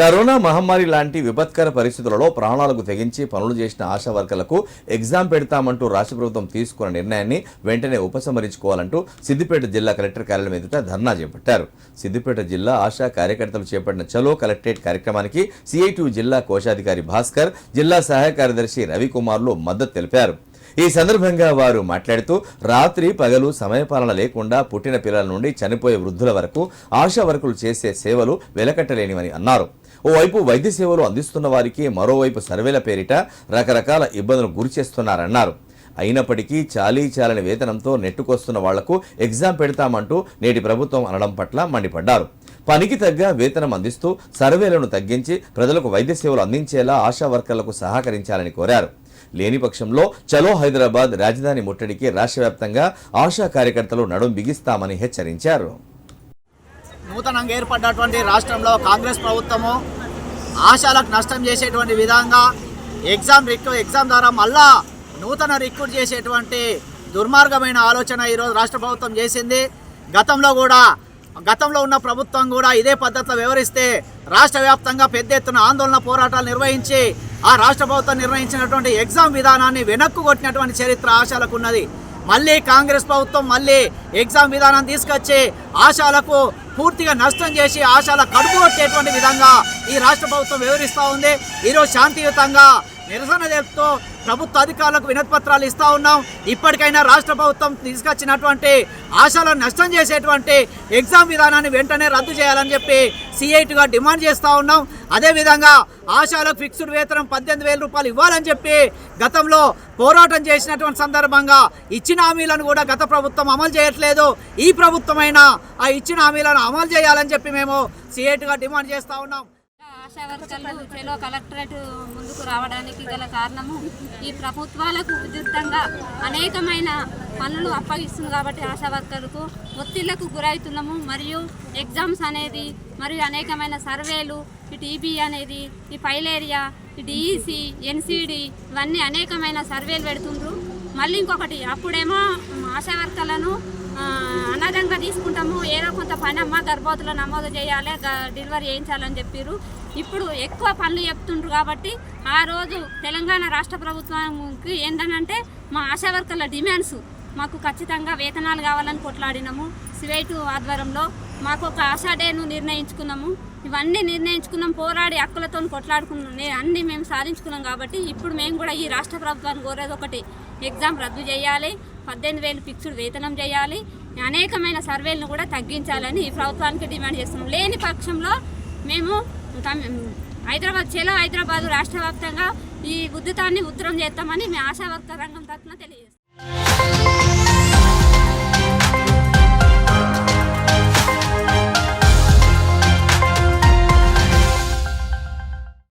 Corona మహమ్మారి లాంటి విపత్కర పరిస్థితులలో ప్రాణాలకు తెగించి పనులు చేసిన ఆశా వర్కర్లకు ఎగ్జామ్ పెడతామంటూ రాష్ట్ర ప్రభుత్వం తీసుకున్న నిర్ణయాన్ని వెంటనే ఉపసంహరించుకోవాలంటూ సిద్దిపేట జిల్లా కలెక్టర్ కార్యాలయం ఎదుట ధర్నా చేపట్టారు. సిద్దిపేట జిల్లా ఆశా కార్యకర్తలు చేపట్టిన చలో కలెక్టరేట్ కార్యక్రమానికి సిఐటి జిల్లా కోశాధికారి భాస్కర్ జిల్లా సహాయ కార్యదర్శి రవికుమార్లు మద్దతు తెలిపారు. ఈ సందర్భంగా వారు మాట్లాడుతూ రాత్రి పగలు సమయపాలన లేకుండా పుట్టిన పిల్లల నుండి చనిపోయే వృద్ధుల వరకు ఆశా వర్కులు చేసే సేవలు వెలకట్టలేనివని అన్నారు. ఓవైపు వైద్య సేవలు అందిస్తున్న వారికి మరోవైపు సర్వేల పేరిట రకరకాల ఇబ్బందులు గురి చేస్తున్నారన్నారు. అయినప్పటికీ చాలీ చాలని వేతనంతో నెట్టుకొస్తున్న వాళ్ళకు ఎగ్జామ్ పెడతామంటూ నేటి ప్రభుత్వం అనడం పట్ల మండిపడ్డారు. పనికి తగ్గ వేతనం అందిస్తూ సర్వేలను తగ్గించి ప్రజలకు వైద్య సేవలు అందించేలా ఆశా వర్కర్లకు సహకరించాలని కోరారు. లేని పక్షంలో చలో హైదరాబాద్ రాజధాని ముట్టడికి రాష్ట్ర వ్యాప్తంగా ఆశా కార్యకర్తలు నడుం బిగిస్తామని హెచ్చరించారు. నూతనంగా ఏర్పడ్డటువంటి రాష్ట్రంలో కాంగ్రెస్ ప్రభుత్వము ఆశాలకు నష్టం చేసేటువంటి విధంగా ఎగ్జామ్ రిక్రూ ఎగ్జామ్ ద్వారా మళ్ళా నూతన రిక్రూట్ చేసేటువంటి దుర్మార్గమైన ఆలోచన ఈరోజు రాష్ట్ర ప్రభుత్వం చేసింది. గతంలో కూడా గతంలో ఉన్న ప్రభుత్వం కూడా ఇదే పద్ధతిలో వ్యవహరిస్తే రాష్ట్ర వ్యాప్తంగా పెద్ద ఎత్తున ఆందోళన పోరాటాలు నిర్వహించి ఆ రాష్ట్ర ప్రభుత్వం నిర్వహించినటువంటి ఎగ్జామ్ విధానాన్ని వెనక్కు కొట్టినటువంటి చరిత్ర ఆశాలకు ఉన్నది. మళ్ళీ కాంగ్రెస్ ప్రభుత్వం మళ్ళీ ఎగ్జామ్ విధానం తీసుకొచ్చి ఆశాలకు పూర్తిగా నష్టం చేసి ఆశాల కడుపు కొట్టేటువంటి విధంగా ఈ రాష్ట్ర ప్రభుత్వం వివరిస్తూ ఉంది. ఈరోజు శాంతియుతంగా నిరసన తెలుపుతూ ప్రభుత్వ అధికారులకు వినతిపత్రాలు ఇస్తూ ఇస్తా ఉన్నాం. ఇప్పటికైనా రాష్ట్ర ప్రభుత్వం తీసుకొచ్చినటువంటి ఆశాలను నష్టం చేసేటువంటి ఎగ్జామ్ విధానాన్ని వెంటనే రద్దు చేయాలని చెప్పి సిఐటిగా డిమాండ్ చేస్తూ ఉన్నాం. అదేవిధంగా ఆశాలకు ఫిక్స్డ్ వేతనం పద్దెనిమిది వేల రూపాయలు ఇవ్వాలని చెప్పి గతంలో పోరాటం చేసినటువంటి సందర్భంగా ఇచ్చిన హామీలను కూడా గత ప్రభుత్వం అమలు చేయట్లేదు. ఈ ప్రభుత్వమైనా ఆ ఇచ్చిన హామీలను అమలు చేయాలని చెప్పి మేము సిఐటిగా డిమాండ్ చేస్తూ ఉన్నాం. ఆశా వర్కర్లు చెలో కలెక్టరేట్ ముందుకు రావడానికి గల కారణము ఈ ప్రభుత్వాలకు విరుద్ధంగా అనేకమైన పనులు అప్పగిస్తుంది కాబట్టి ఆశా వర్కర్లకు ఒత్తిళ్ళకు గురవుతున్నాము మరియు ఎగ్జామ్స్ అనేది మరియు అనేకమైన సర్వేలు ఈ టీబీ అనేది ఈ ఫైలేరియా ఈ డిఈసి ఎన్సిడి ఇవన్నీ అనేకమైన సర్వేలు పెడుతుండ్రు. మళ్ళీ ఇంకొకటి అప్పుడేమో ఆశా వర్కర్లను అనాథంగా తీసుకుంటాము. ఏదో కొంత పని అమ్మ గర్భవతులు నమోదు చేయాలి డెలివరీ చేయించాలని చెప్పారు ఇప్పుడు ఎక్కువ పనులు చెప్తుండ్రు కాబట్టి ఆ రోజు తెలంగాణ రాష్ట్ర ప్రభుత్వంకి ఏంటనంటే మా ఆశా వర్కర్ల డిమాండ్స్. మాకు ఖచ్చితంగా వేతనాలు కావాలని కొట్లాడినాము. సివైటు ఆధ్వర్యంలో మాకు ఒక ఆశా డేను నిర్ణయించుకున్నాము. ఇవన్నీ నిర్ణయించుకున్నాం. పోరాడి హక్కులతో కొట్లాడుకున్నాం. అన్నీ మేము సాధించుకున్నాం కాబట్టి ఇప్పుడు మేము కూడా ఈ రాష్ట్ర ప్రభుత్వాన్ని కోరేది ఒకటి. ఎగ్జామ్ రద్దు చేయాలి. పద్దెనిమిది వేలు ఫిక్స్డ్ వేతనం చేయాలి. అనేకమైన సర్వేలను కూడా తగ్గించాలని ఈ ప్రభుత్వానికి డిమాండ్ చేస్తున్నాం. లేని పక్షంలో మేము హైదరాబాద్ చెలో హైదరాబాద్ రాష్ట్ర వ్యాప్తంగా ఈ ఉద్యతాన్ని ఉత్తరం చేస్తామని మేము ఆశా వర్గ రంగం తరఫున తెలియజేస్తాం